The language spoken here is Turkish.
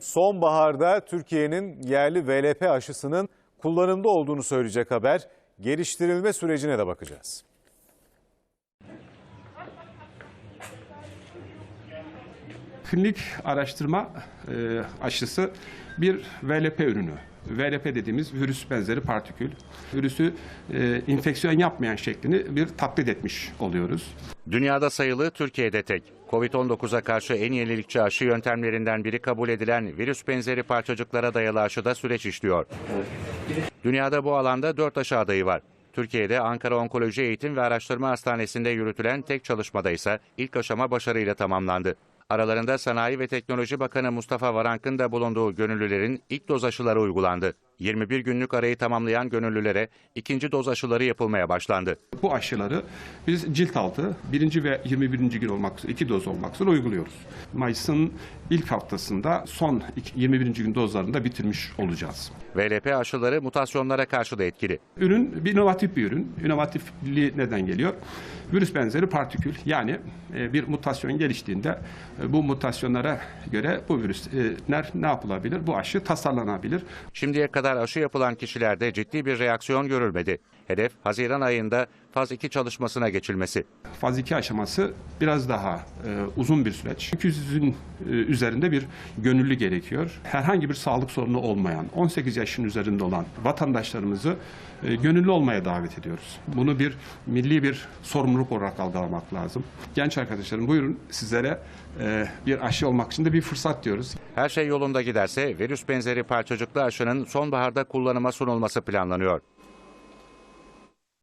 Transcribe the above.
Sonbaharda Türkiye'nin yerli VLP aşısının kullanımda olduğunu söyleyecek haber. Geliştirilme sürecine de bakacağız. Klinik araştırma e, aşısı bir VLP ürünü. VLP dediğimiz virüs benzeri partikül. Virüsü e, infeksiyon yapmayan şeklini bir taklit etmiş oluyoruz. Dünyada sayılı, Türkiye'de tek. Covid-19'a karşı en yenilikçi aşı yöntemlerinden biri kabul edilen virüs benzeri parçacıklara dayalı aşıda süreç işliyor. Dünyada bu alanda 4 aşı adayı var. Türkiye'de Ankara Onkoloji Eğitim ve Araştırma Hastanesi'nde yürütülen tek çalışmada ise ilk aşama başarıyla tamamlandı. Aralarında Sanayi ve Teknoloji Bakanı Mustafa Varank'ın da bulunduğu gönüllülerin ilk doz aşıları uygulandı. 21 günlük arayı tamamlayan gönüllülere ikinci doz aşıları yapılmaya başlandı. Bu aşıları biz cilt altı birinci ve 21. gün olmak üzere iki doz olmak üzere uyguluyoruz. Mayıs'ın ilk haftasında son iki- 21. gün dozlarını da bitirmiş olacağız. VLP aşıları mutasyonlara karşı da etkili. Ürün bir inovatif bir ürün. İnovatifliği neden geliyor? Virüs benzeri partikül yani e, bir mutasyon geliştiğinde e, bu mutasyonlara göre bu virüsler ne yapılabilir? Bu aşı tasarlanabilir. Şimdiye kadar aşı yapılan kişilerde ciddi bir reaksiyon görülmedi. Hedef Haziran ayında faz 2 çalışmasına geçilmesi. Faz 2 aşaması biraz daha e, uzun bir süreç. 200'ün e, üzerinde bir gönüllü gerekiyor. Herhangi bir sağlık sorunu olmayan, 18 yaşın üzerinde olan vatandaşlarımızı e, gönüllü olmaya davet ediyoruz. Bunu bir milli bir sorumluluk olarak algılamak lazım. Genç arkadaşlarım buyurun sizlere e, bir aşı olmak için de bir fırsat diyoruz. Her şey yolunda giderse virüs benzeri parçacıklı aşının sonbaharda kullanıma sunulması planlanıyor.